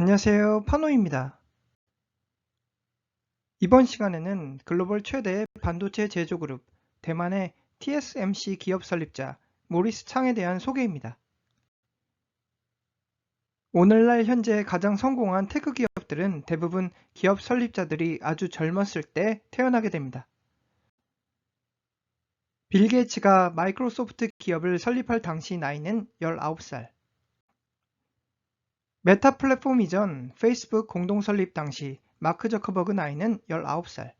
안녕하세요. 파노입니다. 이번 시간에는 글로벌 최대의 반도체 제조그룹 대만의 TSMC 기업 설립자 모리스 창에 대한 소개입니다. 오늘날 현재 가장 성공한 테크 기업들은 대부분 기업 설립자들이 아주 젊었을 때 태어나게 됩니다. 빌 게이츠가 마이크로소프트 기업을 설립할 당시 나이는 19살. 메타 플랫폼 이전 페이스북 공동 설립 당시 마크 저커버그 나이는 19살.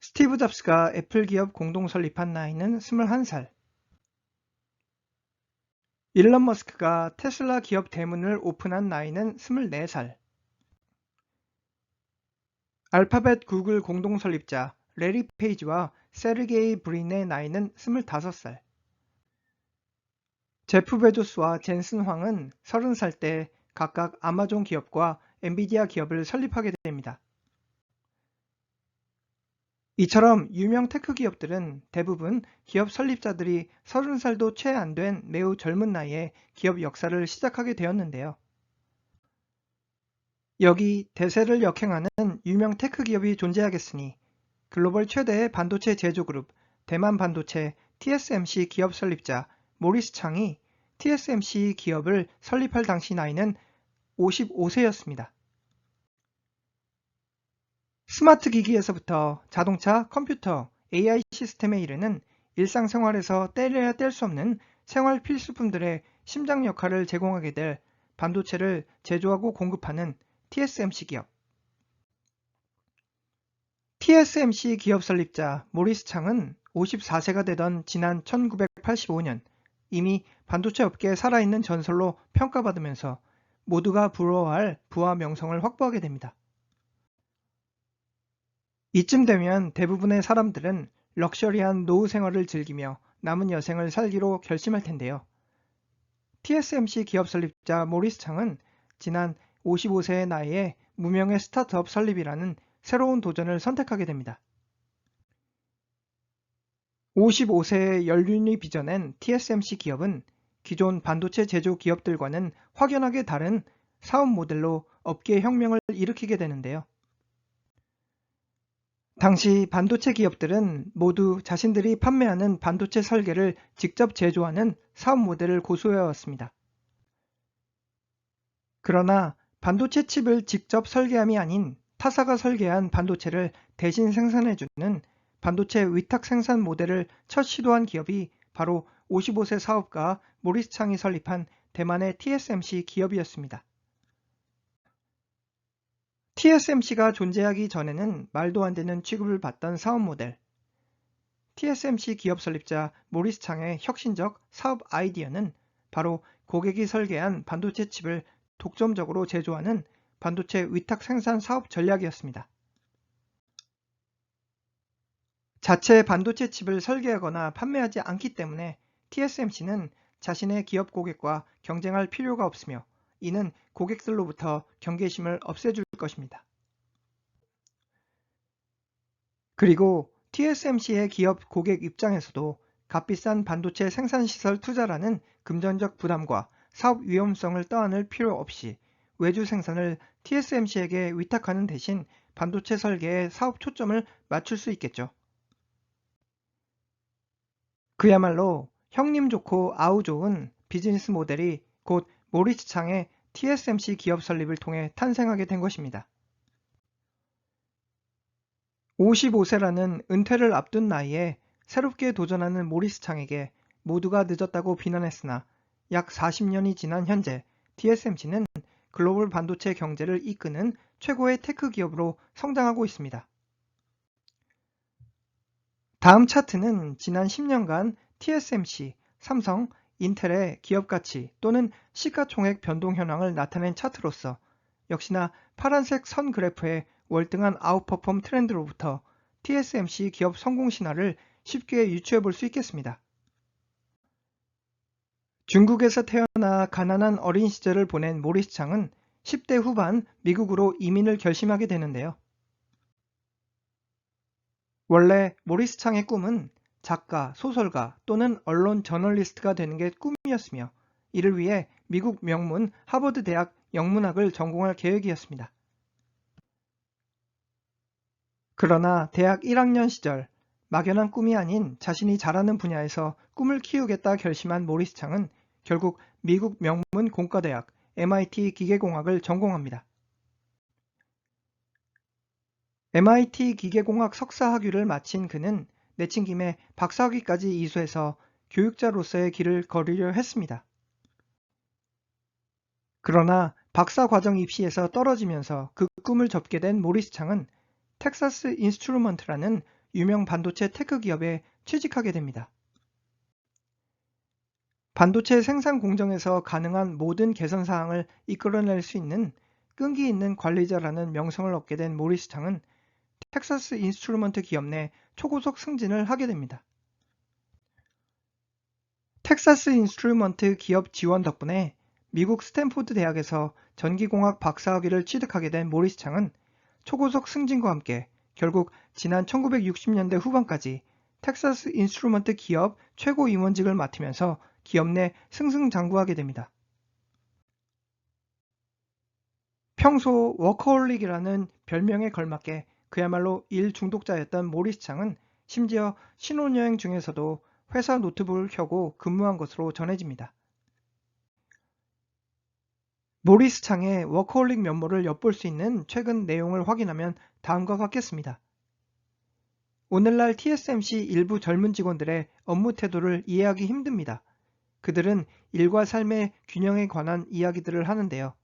스티브 잡스가 애플 기업 공동 설립한 나이는 21살. 일론 머스크가 테슬라 기업 대문을 오픈한 나이는 24살. 알파벳 구글 공동 설립자 레리 페이지와 세르게이 브린의 나이는 25살. 제프 베조스와 젠슨 황은 30살 때 각각 아마존 기업과 엔비디아 기업을 설립하게 됩니다. 이처럼 유명 테크 기업들은 대부분 기업 설립자들이 30살도 채 안 된 매우 젊은 나이에 기업 역사를 시작하게 되었는데요. 여기 대세를 역행하는 유명 테크 기업이 존재하겠으니 글로벌 최대의 반도체 제조그룹 대만 반도체 TSMC 기업 설립자 모리스 창이 TSMC 기업을 설립할 당시 나이는 55세였습니다. 스마트 기기에서부터 자동차, 컴퓨터, AI 시스템에 이르는 일상생활에서 떼려야 뗄 수 없는 생활 필수품들의 심장 역할을 제공하게 될 반도체를 제조하고 공급하는 TSMC 기업. TSMC 기업 설립자 모리스 창은 54세가 되던 지난 1985년 이미 반도체 업계에 살아있는 전설로 평가받으면서 모두가 부러워할 부와 명성을 확보하게 됩니다. 이쯤 되면 대부분의 사람들은 럭셔리한 노후 생활을 즐기며 남은 여생을 살기로 결심할 텐데요. TSMC 기업 설립자 모리스 창은 지난 55세의 나이에 무명의 스타트업 설립이라는 새로운 도전을 선택하게 됩니다. 55세의 연륜이 빚어낸 TSMC 기업은 기존 반도체 제조 기업들과는 확연하게 다른 사업 모델로 업계 혁명을 일으키게 되는데요. 당시 반도체 기업들은 모두 자신들이 판매하는 반도체 설계를 직접 제조하는 사업 모델을 고수해왔습니다. 그러나 반도체 칩을 직접 설계함이 아닌 타사가 설계한 반도체를 대신 생산해주는 반도체 위탁 생산 모델을 첫 시도한 기업이 바로 55세 사업가 모리스 창이 설립한 대만의 TSMC 기업이었습니다. TSMC가 존재하기 전에는 말도 안 되는 취급을 받던 사업 모델. TSMC 기업 설립자 모리스 창의 혁신적 사업 아이디어는 바로 고객이 설계한 반도체 칩을 독점적으로 제조하는 반도체 위탁 생산 사업 전략이었습니다. 자체 반도체 칩을 설계하거나 판매하지 않기 때문에 TSMC는 자신의 기업 고객과 경쟁할 필요가 없으며 이는 고객들로부터 경계심을 없애줄 것입니다. 그리고 TSMC의 기업 고객 입장에서도 값비싼 반도체 생산시설 투자라는 금전적 부담과 사업 위험성을 떠안을 필요 없이 외주 생산을 TSMC에게 위탁하는 대신 반도체 설계에 사업 초점을 맞출 수 있겠죠. 그야말로 형님 좋고 아우 좋은 비즈니스 모델이 곧 모리스 창의 TSMC 기업 설립을 통해 탄생하게 된 것입니다. 55세라는 은퇴를 앞둔 나이에 새롭게 도전하는 모리스 창에게 모두가 늦었다고 비난했으나 약 40년이 지난 현재 TSMC는 글로벌 반도체 경제를 이끄는 최고의 테크 기업으로 성장하고 있습니다. 다음 차트는 지난 10년간 TSMC, 삼성, 인텔의 기업 가치 또는 시가총액 변동 현황을 나타낸 차트로서 역시나 파란색 선 그래프의 월등한 아웃퍼폼 트렌드로부터 TSMC 기업 성공 신화를 쉽게 유추해 볼 수 있겠습니다. 중국에서 태어나 가난한 어린 시절을 보낸 모리스 창은 10대 후반 미국으로 이민을 결심하게 되는데요. 원래 모리스 창의 꿈은 작가, 소설가 또는 언론 저널리스트가 되는 게 꿈이었으며 이를 위해 미국 명문 하버드 대학 영문학을 전공할 계획이었습니다. 그러나 대학 1학년 시절 막연한 꿈이 아닌 자신이 잘하는 분야에서 꿈을 키우겠다 결심한 모리스 창은 결국 미국 명문 공과대학 MIT 기계공학을 전공합니다. MIT 기계공학 석사 학위를 마친 그는 내친 김에 박사 학위까지 이수해서 교육자로서의 길을 걸으려 했습니다. 그러나 박사 과정 입시에서 떨어지면서 그 꿈을 접게 된 모리스 창은 텍사스 인스트루먼트라는 유명 반도체 테크 기업에 취직하게 됩니다. 반도체 생산 공정에서 가능한 모든 개선 사항을 이끌어낼 수 있는 끈기 있는 관리자라는 명성을 얻게 된 모리스 창은 텍사스 인스트루먼트 기업 내 초고속 승진을 하게 됩니다. 텍사스 인스트루먼트 기업 지원 덕분에 미국 스탠포드 대학에서 전기공학 박사학위를 취득하게 된 모리스 창은 초고속 승진과 함께 결국 지난 1960년대 후반까지 텍사스 인스트루먼트 기업 최고 임원직을 맡으면서 기업 내 승승장구하게 됩니다. 평소 워커홀릭이라는 별명에 걸맞게 그야말로 일 중독자였던 모리스 창은 심지어 신혼여행 중에서도 회사 노트북을 켜고 근무한 것으로 전해집니다. 모리스 창의 워커홀릭 면모를 엿볼 수 있는 최근 내용을 확인하면 다음과 같겠습니다. 오늘날 TSMC 일부 젊은 직원들의 업무 태도를 이해하기 힘듭니다. 그들은 일과 삶의 균형에 관한 이야기들을 하는데요.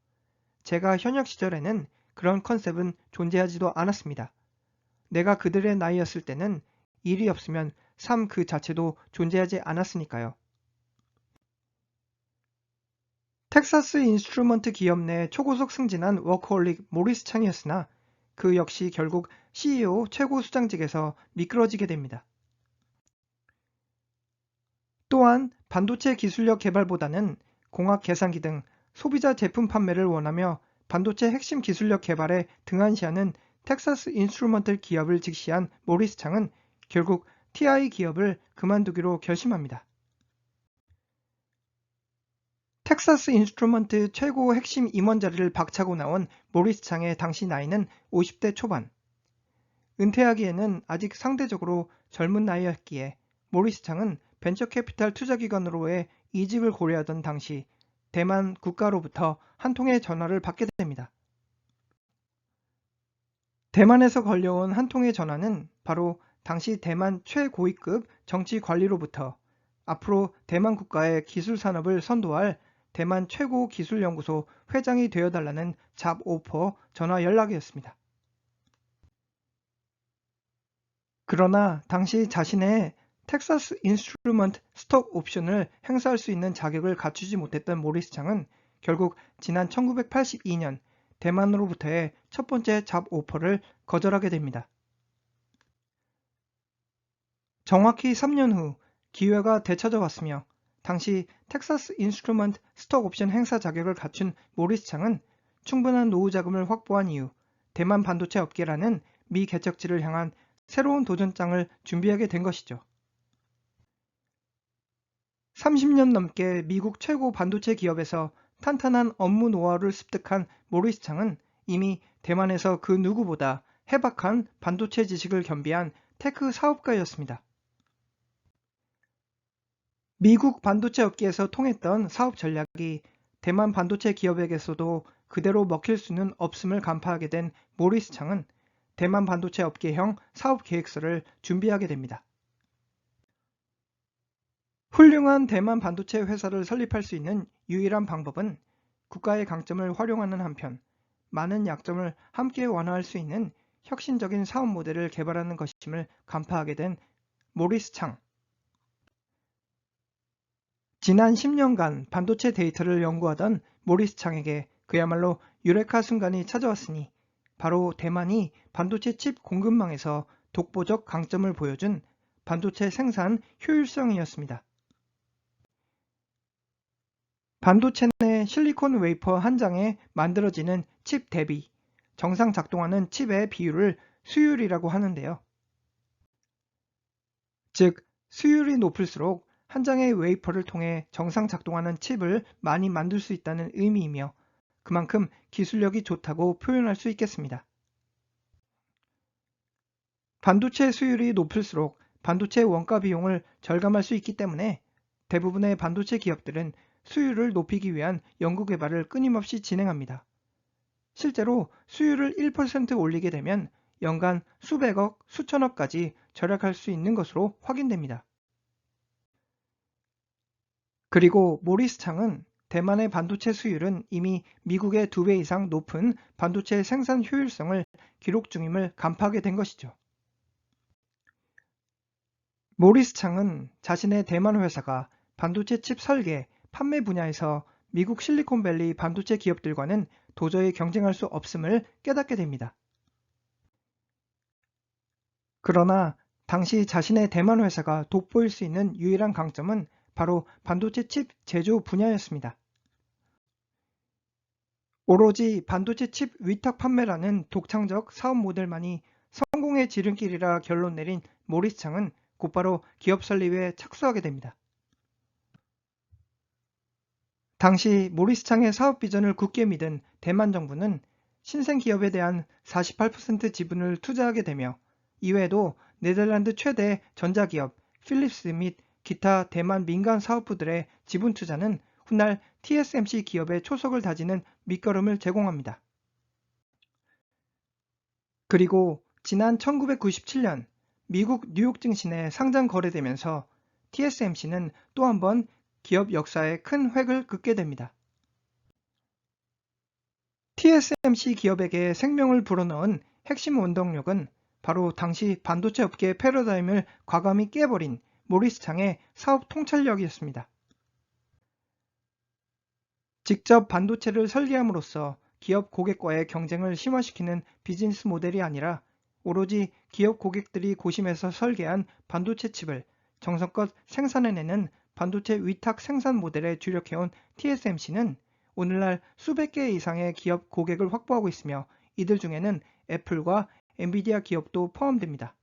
제가 현역 시절에는 그런 컨셉은 존재하지도 않았습니다. 내가 그들의 나이였을 때는 일이 없으면 삶 그 자체도 존재하지 않았으니까요. 텍사스 인스트루먼트 기업 내 초고속 승진한 워커홀릭 모리스 창이었으나 그 역시 결국 CEO 최고 수장직에서 미끄러지게 됩니다. 또한 반도체 기술력 개발보다는 공학 계산기 등 소비자 제품 판매를 원하며 반도체 핵심 기술력 개발에 등한시하는 텍사스 인스트루먼트 기업을 직시한 모리스 창은 결국 TI 기업을 그만두기로 결심합니다. 텍사스 인스트루먼트 최고 핵심 임원 자리를 박차고 나온 모리스 창의 당시 나이는 50대 초반. 은퇴하기에는 아직 상대적으로 젊은 나이였기에 모리스 창은 벤처 캐피탈 투자기관으로의 이직을 고려하던 당시 대만 국가로부터 한 통의 전화를 받게 됩니다. 대만에서 걸려온 한 통의 전화는 바로 당시 대만 최고위급 정치 관리로부터 앞으로 대만 국가의 기술 산업을 선도할 대만 최고 기술연구소 회장이 되어달라는 잡 오퍼 전화 연락이었습니다. 그러나 당시 자신의 텍사스 인스트루먼트 스톡 옵션을 행사할 수 있는 자격을 갖추지 못했던 모리스 창은 결국 지난 1982년 대만으로부터의 첫 번째 잡 오퍼를 거절하게 됩니다. 정확히 3년 후 기회가 되찾아왔으며 당시 텍사스 인스트루먼트 스톡 옵션 행사 자격을 갖춘 모리스 창은 충분한 노후 자금을 확보한 이후 대만 반도체 업계라는 미 개척지를 향한 새로운 도전장을 준비하게 된 것이죠. 30년 넘게 미국 최고 반도체 기업에서 탄탄한 업무 노하우를 습득한 모리스 창은 이미 대만에서 그 누구보다 해박한 반도체 지식을 겸비한 테크 사업가였습니다. 미국 반도체 업계에서 통했던 사업 전략이 대만 반도체 기업에게서도 그대로 먹힐 수는 없음을 간파하게 된 모리스 창은 대만 반도체 업계형 사업 계획서를 준비하게 됩니다. 훌륭한 대만 반도체 회사를 설립할 수 있는 유일한 방법은 국가의 강점을 활용하는 한편 많은 약점을 함께 완화할 수 있는 혁신적인 사업 모델을 개발하는 것임을 간파하게 된 모리스 창. 지난 10년간 반도체 데이터를 연구하던 모리스 창에게 그야말로 유레카 순간이 찾아왔으니 바로 대만이 반도체 칩 공급망에서 독보적 강점을 보여준 반도체 생산 효율성이었습니다. 반도체 내 실리콘 웨이퍼 한 장에 만들어지는 칩 대비, 정상 작동하는 칩의 비율을 수율이라고 하는데요. 즉, 수율이 높을수록 한 장의 웨이퍼를 통해 정상 작동하는 칩을 많이 만들 수 있다는 의미이며 그만큼 기술력이 좋다고 표현할 수 있겠습니다. 반도체 수율이 높을수록 반도체 원가 비용을 절감할 수 있기 때문에 대부분의 반도체 기업들은 수율을 높이기 위한 연구개발을 끊임없이 진행합니다. 실제로 수율을 1% 올리게 되면 연간 수백억, 수천억까지 절약할 수 있는 것으로 확인됩니다. 그리고 모리스 창은 대만의 반도체 수율은 이미 미국의 두배 이상 높은 반도체 생산 효율성을 기록 중임을 간파하게 된 것이죠. 모리스 창은 자신의 대만 회사가 반도체 칩 설계, 판매 분야에서 미국 실리콘밸리 반도체 기업들과는 도저히 경쟁할 수 없음을 깨닫게 됩니다. 그러나 당시 자신의 대만 회사가 돋보일 수 있는 유일한 강점은 바로 반도체 칩 제조 분야였습니다. 오로지 반도체 칩 위탁 판매라는 독창적 사업 모델만이 성공의 지름길이라 결론 내린 모리스 창은 곧바로 기업 설립에 착수하게 됩니다. 당시 모리스 창의 사업 비전을 굳게 믿은 대만 정부는 신생 기업에 대한 48% 지분을 투자하게 되며 이외에도 네덜란드 최대 전자기업 필립스 및 기타 대만 민간 사업부들의 지분 투자는 훗날 TSMC 기업의 초석을 다지는 밑거름을 제공합니다. 그리고 지난 1997년 미국 뉴욕 증신에 상장 거래되면서 TSMC는 또 한 번 기업 역사에 큰 획을 긋게 됩니다. TSMC 기업에게 생명을 불어넣은 핵심 원동력은 바로 당시 반도체 업계의 패러다임을 과감히 깨버린 모리스 창의 사업 통찰력이었습니다. 직접 반도체를 설계함으로써 기업 고객과의 경쟁을 심화시키는 비즈니스 모델이 아니라 오로지 기업 고객들이 고심해서 설계한 반도체 칩을 정성껏 생산해내는 반도체 위탁 생산 모델에 주력해온 TSMC는 오늘날 수백 개 이상의 기업 고객을 확보하고 있으며 이들 중에는 애플과 엔비디아 기업도 포함됩니다.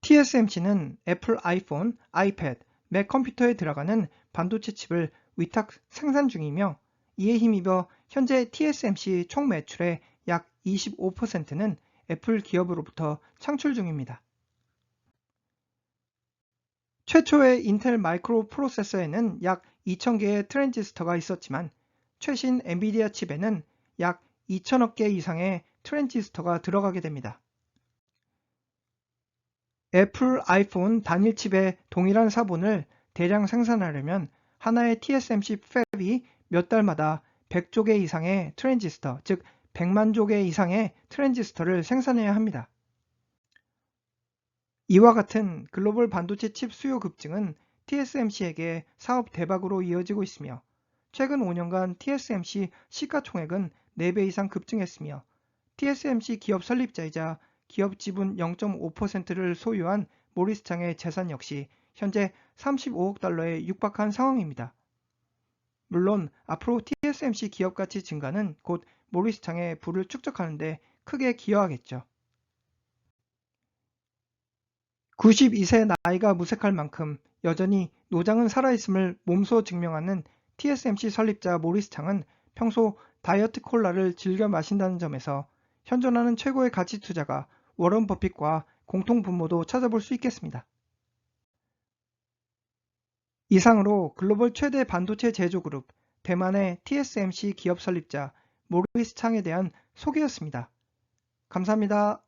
TSMC는 애플 아이폰, 아이패드, 맥 컴퓨터에 들어가는 반도체 칩을 위탁 생산 중이며 이에 힘입어 현재 TSMC 총 매출의 약 25%는 애플 기업으로부터 창출 중입니다. 최초의 인텔 마이크로 프로세서에는 약 2,000개의 트랜지스터가 있었지만 최신 엔비디아 칩에는 약 2천억 개 이상의 트랜지스터가 들어가게 됩니다. 애플 아이폰 단일 칩의 동일한 사본을 대량 생산하려면 하나의 TSMC 팹이 몇 달마다 100조 개 이상의 트랜지스터, 즉 100만 조 개 이상의 트랜지스터를 생산해야 합니다. 이와 같은 글로벌 반도체 칩 수요 급증은 TSMC에게 사업 대박으로 이어지고 있으며 최근 5년간 TSMC 시가총액은 4배 이상 급증했으며 TSMC 기업 설립자이자 기업 지분 0.5%를 소유한 모리스 창의 재산 역시 현재 35억 달러에 육박한 상황입니다. 물론 앞으로 TSMC 기업 가치 증가는 곧 모리스 창의 부를 축적하는데 크게 기여하겠죠. 92세 나이가 무색할 만큼 여전히 노장은 살아있음을 몸소 증명하는 TSMC 설립자 모리스 창은 평소 다이어트 콜라를 즐겨 마신다는 점에서 현존하는 최고의 가치 투자가 워런 버핏과 공통 분모도 찾아볼 수 있겠습니다. 이상으로 글로벌 최대 반도체 제조 그룹 대만의 TSMC 기업 설립자 모리스 창에 대한 소개였습니다. 감사합니다.